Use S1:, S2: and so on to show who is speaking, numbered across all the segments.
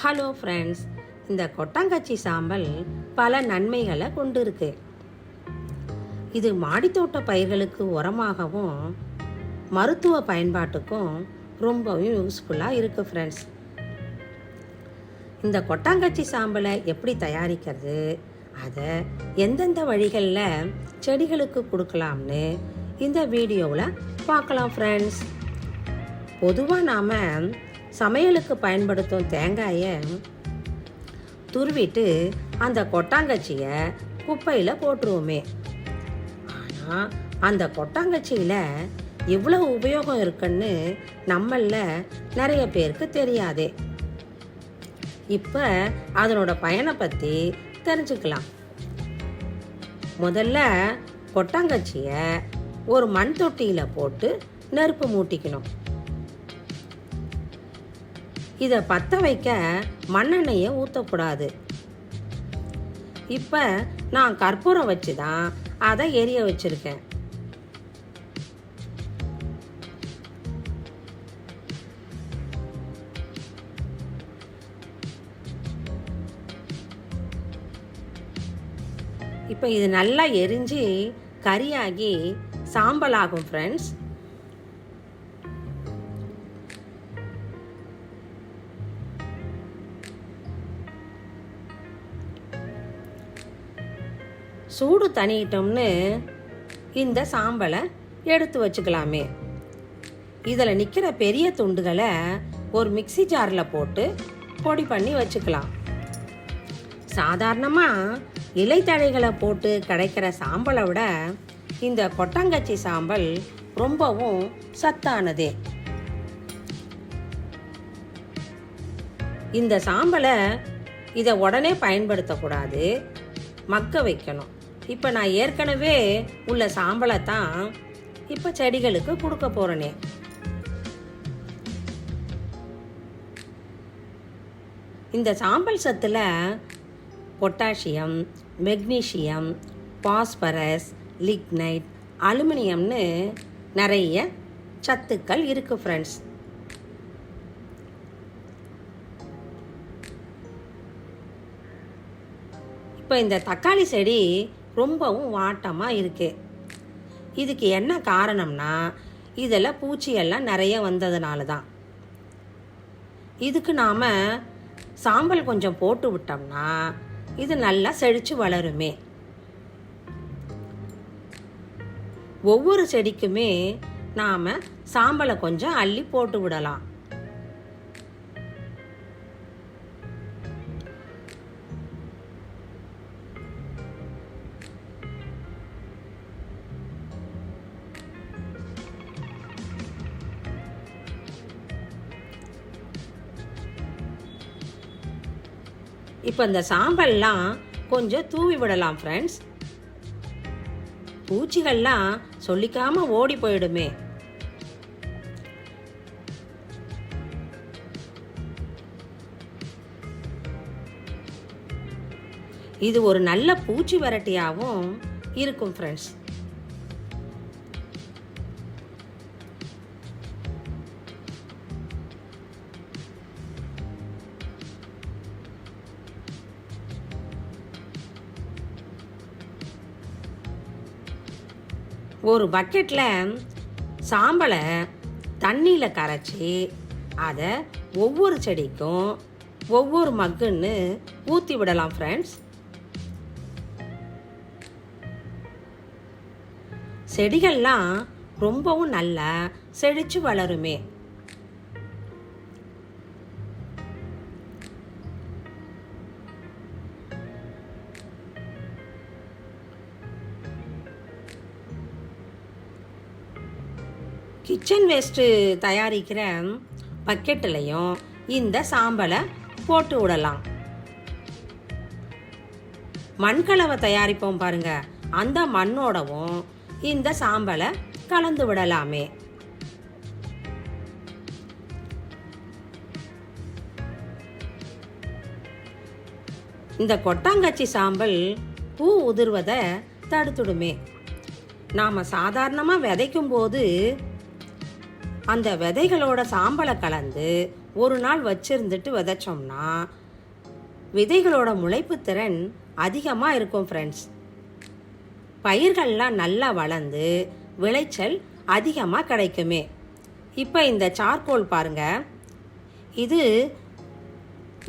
S1: Hello friends இந்த கொட்டாங்கச்சி சாம்பல் பல நன்மைகளை கொண்டு இருக்கு இது மாடித்தோட்ட பயிர்களுக்கு உரமாகவும் மருத்துவ பயன்பாட்டுக்கும் ரொம்பவும் யூஸ்ஃபுல்லாக இருக்குது ஃப்ரெண்ட்ஸ் இந்த கொட்டாங்கச்சி சாம்பலை எப்படி தயாரிக்கிறது? அதை எந்தெந்த வழிகளில் செடிகளுக்கு கொடுக்கலாம்னு இந்த வீடியோவில் பார்க்கலாம் ஃப்ரெண்ட்ஸ் பொதுவாக நாம் சமையலுக்கு பயன்படுத்தும் தேங்காயை துருவிட்டு அந்த கொட்டாங்கச்சியை குப்பையில் போட்டுருவோமே. ஆனால் அந்த கொட்டாங்கச்சியில் எவ்வளோ உபயோகம் இருக்குன்னு நம்மள நிறைய பேருக்கு தெரியாதே. இப்போ அதனோட பயனை பற்றி தெரிஞ்சுக்கலாம். முதல்ல கொட்டாங்கச்சியை ஒரு மண் தொட்டியில் போட்டு நெருப்பு மூட்டிக்கணும். இதை பற்ற வைக்க மண்ணெண்ணெயை ஊற்றக்கூடாது இப்போ நான் கற்பூரம் வச்சு தான் அதை எரிய வச்சுருக்கேன். இப்போ இது நல்லா எரிஞ்சு கரியாகி சாம்பல் ஆகும் ஃப்ரெண்ட்ஸ் சூடு தணியிட்டோம்னு இந்த சாம்பலை எடுத்து வச்சுக்கலாமே. இதில் நிற்கிற பெரிய துண்டுகளை ஒரு மிக்ஸி ஜாரில் போட்டு பொடி பண்ணி வச்சுக்கலாம். சாதாரணமாக இலைத்தழைகளை போட்டு கிடைக்கிற சாம்பலை விட இந்த கொட்டங்கச்சி சாம்பல் ரொம்பவும் சத்தானதே. இந்த சாம்பலை இதை உடனே பயன்படுத்தக்கூடாது. மக்க வைக்கணும். இப்போ நான் ஏற்கனவே உள்ள சாம்பலை தான் இப்போ செடிகளுக்கு கொடுக்க போகிறேனே இந்த சாம்பல் சத்தில் பொட்டாசியம் மெக்னீஷியம் பாஸ்பரஸ் லிக்னைட் அலுமினியம்னு நிறைய சத்துக்கள் இருக்குது ஃப்ரெண்ட்ஸ் இப்போ இந்த தக்காளி செடி ரொம்பவும் வாட்டமாக இருக்குது இதுக்கு என்ன காரணம்னா இதில் பூச்சியெல்லாம் நிறைய வந்ததுனால தான் இதுக்கு நாம் சாம்பல் கொஞ்சம் போட்டு விட்டோம்னா இது நல்லா செழித்து வளருமே. ஒவ்வொரு செடிக்குமே நாம் சாம்பலை கொஞ்சம் அள்ளி போட்டு விடலாம். இப்போ இந்த சாம்பல்லாம் கொஞ்சம் தூவி விடலாம் ஃப்ரெண்ட்ஸ் பூச்சிகள்லாம் சொல்லிக்காம ஓடி போயிடுமே. இது ஒரு நல்ல பூச்சி வெரைட்டியாகவும் இருக்கும் ஃப்ரெண்ட்ஸ் ஒரு பக்கெட்டில் சாம்பலை தண்ணியில் கரைச்சி அதை ஒவ்வொரு செடிக்கும் ஒவ்வொரு மக்குன்னு ஊற்றி விடலாம் ஃப்ரெண்ட்ஸ் செடிகள்லாம் ரொம்பவும் நல்லா செழித்து வளருமே. கிச்சன் வேஸ்ட்டு தயாரிக்கிற பக்கெட்டுலையும் இந்த சாம்பலை போட்டு விடலாம். மண்கலவை தயாரிப்போம் பாருங்க. அந்த மண்ணோடவும் இந்த சாம்பலை கலந்து விடலாமே. இந்த கொட்டாங்கச்சி சாம்பல் பூ உதிர்வதை தடுத்துடுமே. நாம் சாதாரணமாக விதைக்கும் போது அந்த விதைகளோட சாம்பலை கலந்து ஒரு நாள் வச்சிருந்துட்டு விதைச்சோம்னா விதைகளோட முளைப்பு திறன் அதிகமாக இருக்கும் ஃப்ரெண்ட்ஸ் பயிர்கள்லாம் நல்லா வளர்ந்து விளைச்சல் அதிகமாக கிடைக்குமே. இப்போ இந்த சார்கோல் பாருங்க. இது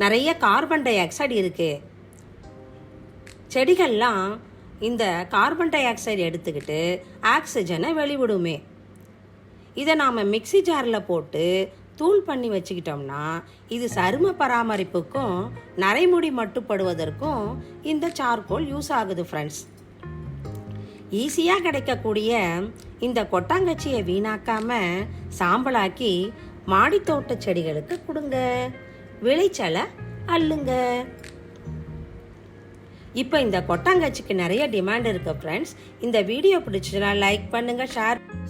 S1: நிறைய கார்பன் டை ஆக்சைடு இருக்கு. செடிகள்லாம் இந்த கார்பன் டை ஆக்சைடு எடுத்துக்கிட்டு ஆக்சிஜனை வெளிவிடுமே. இதை நாம் மிக்ஸி ஜாரில் போட்டு தூள் பண்ணி வச்சுக்கிட்டோம்னா இது சரும பராமரிப்புக்கும் நரைமுடி மட்டுப்படுவதற்கும் இந்த சார்கோல் யூஸ் ஆகுது ஃப்ரெண்ட்ஸ் ஈஸியாக கிடைக்கக்கூடிய இந்த கொட்டாங்கச்சியை வீணாக்காம சாம்பலாக்கி மாடித்தோட்ட செடிகளுக்கு கொடுங்க. விளைச்சலை அள்ளுங்க. இப்போ இந்த கொட்டாங்கச்சிக்கு நிறைய டிமாண்ட் இருக்கு ஃப்ரெண்ட்ஸ் இந்த வீடியோ பிடிச்சதுனா லைக் பண்ணுங்க ஷேர்